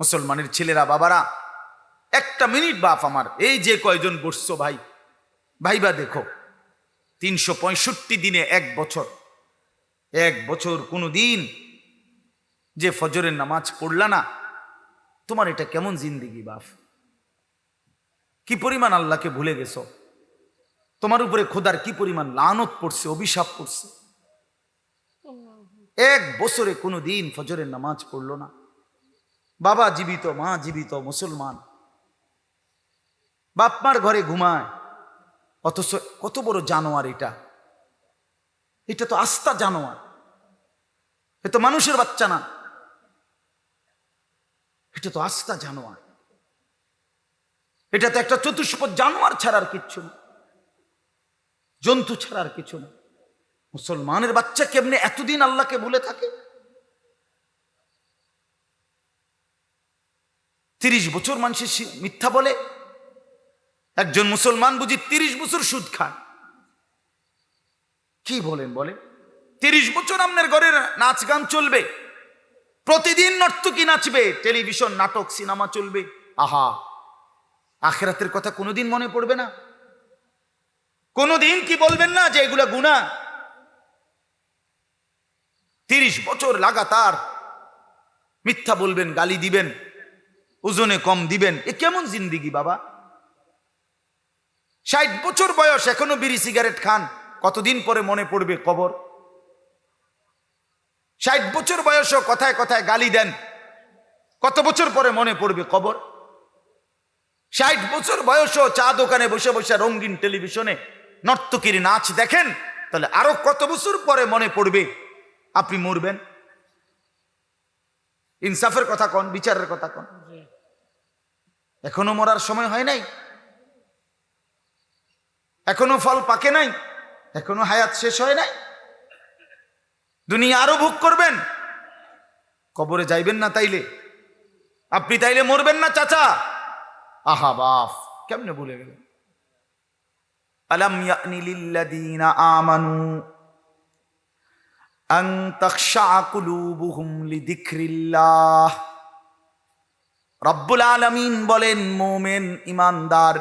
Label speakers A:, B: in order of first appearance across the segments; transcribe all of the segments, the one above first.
A: মুসলমানের ছেলেরা, বাবারা, একটা মিনিট বাপ আমার, এই যে কয়জন বসছো ভাই, ভাইবা দেখো, তিনশো পঁয়ষট্টি দিনে এক বছর এক বছর কোনো দিন যে ফজরের নামাজ পড়লা না, তোমার এটা কেমন জিন্দিগি বাপ? কি পরিমাণ আল্লাহকে ভুলে গেছো? তোমার উপরে খোদার কি পরিমাণ লানত পড়ছে, অভিশাপ পড়ছে? এক বছরে কোনো দিন ফজরের নামাজ পড়ল না। বাবা জীবিত, মা জীবিত, মুসলমান। বাপমার ঘরে ঘুমায়। অথচ কত বড় জানোয়ার এটা। এটা তো আস্থা জানোয়ার। এ তো মানুষের বাচ্চা না। এটা তো আস্থা জানোয়ার। এটা তো একটা চতুষ্প জানোয়ার ছাড়ার কিচ্ছু না। জন্তু ছাড়ার কিছু না। মুসলমানের বাচ্চা কেমনে এতদিন আল্লাহকে ভুলে থাকে? তিরিশ বছর মানুষের মিথ্যা বলে। একজন মুসলমান বুঝি তিরিশ বছর সুদ খায়। কি বলেন বলে তিরিশ বছর আপনার ঘরের নাচ গান চলবে। প্রতিদিন নর্তকী নাচবে, টেলিভিশন, নাটক, সিনেমা চলবে। আহা, আখেরাতের কথা কোনোদিন মনে পড়বে না। কোনোদিন কি বলবেন না যে এগুলা গুণা তিরিশ বছর লাগাতার মিথ্যা বলবেন, গালি দিবেন। ওজনে কম দিবেন। এ কেমন জিন্দিগি বাবা? ষাট বছর বয়স, এখনও বিড়ি সিগারেট খান। কতদিন পরে মনে পড়বে কবর? ষাট বছর বয়সও কথায় কথায় গালি দেন। কত বছর পরে মনে পড়বে কবর? ষাট বছর বয়সও চা দোকানে বসে বসে রঙিন টেলিভিশনে নর্তকীর নাচ দেখেন, তাহলে আরও কত বছর পরে মনে পড়বে? আপনি মরবেন। ইনসাফের কথা কন, বিচারের কথা কন। এখনও মরার সময় হয় নাই? এখনও ফল পাকে নাই? এখনও হায়াত শেষ হয় নাই? দুনিয়া আরও ভোগ করবেন? কবরে যাইবেন না তাইলে? আপনি তাইলে মরবেন না, চাচা? আহা, বাফ, কেমনে ভুলে গেলেন? আলম আমানু রব্বুল আলামিন বলেন, মোমেন ইমানদার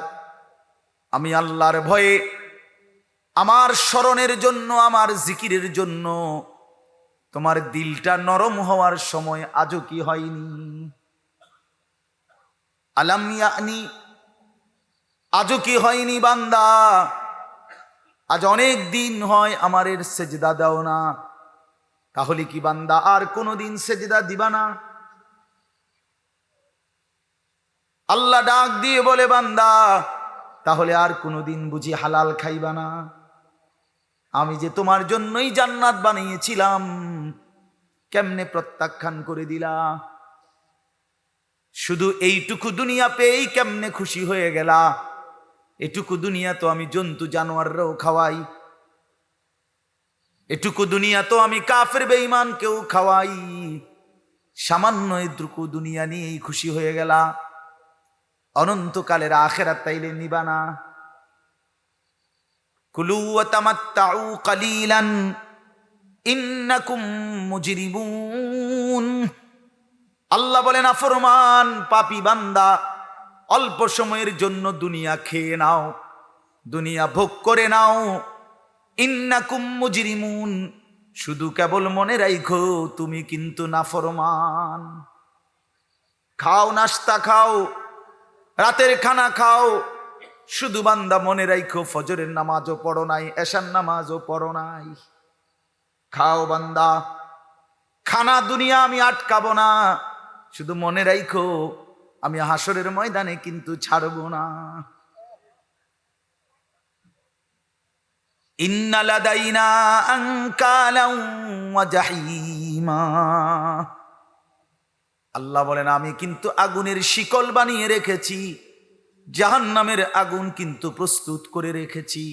A: আমি আল্লাহর ভয়ে আমার স্মরণের জন্য, আমার জিকিরের জন্য তোমার দিলটা নরম হওয়ার সময় আজও কি হয়নি? আলাম ইয়ানি, আজও কি হয়নি বান্দা? আজ অনেক দিন হয় আমারের সেজদা দাও না। তাহলে কি বান্দা আর কোনো দিন সেজদা দিবা না? আল্লাহ ডাক দিয়ে বলে, বান্দা, তাহলে আর কোনোদিন বুঝি হালাল খাইবা না? আমি যে তোমার জন্যই জান্নাত বানিয়েছিলাম, কেমনে প্রত্যাখ্যান করে দিলা? শুধু এইটুকু দুনিয়া পেয়েই কেমনে খুশি হয়ে গেলা? এটুকু দুনিয়া তো আমি জন্তু জানোয়াররাও খাওয়াই। এটুকু দুনিয়া তো আমি কাফের বেঈমানকেও খাওয়াই। সামান্য এটুকু দুনিয়া নিয়েই খুশি হয়ে গেলা। অনন্তকালের আখেরাত তাইলে নিবানা কুলু ওয়া তামাত্তাউ কালিলান, ইন্নাকুম মুজরিমুন। আল্লাহ বলেন, আফরমান, পাপি বান্দা, অল্প সময়ের জন্য দুনিয়া খেয়ে নাও, দুনিয়া ভোগ করে নাও। ইন্নাকুম মুজরিমুন, শুধু কেবল মনে রাইখো, তুমি কিন্তু নাফরমান। খাও নাস্তা খাও রাতের খানা খাও। শুধু বান্দা মনে রাইখো, ফজরের নামাজও পড়ো নাই, এশার নামাজও পড়ো নাই। খাও বান্দা, খানা দুনিয়া আমি আটকাবো না। শুধু মনে রাইখো, আমি হাসরের ময়দানে কিন্তু ছাড়বো না। ইন্নালাদাইনা আঙ্কালাউ জাহিমা। আল্লাহ বলেন আমি কিন্তু আগুনের শিকল বানিয়ে রেখেছি জাহান্নামের আগুন কিন্তু প্রস্তুত করে রেখেছি।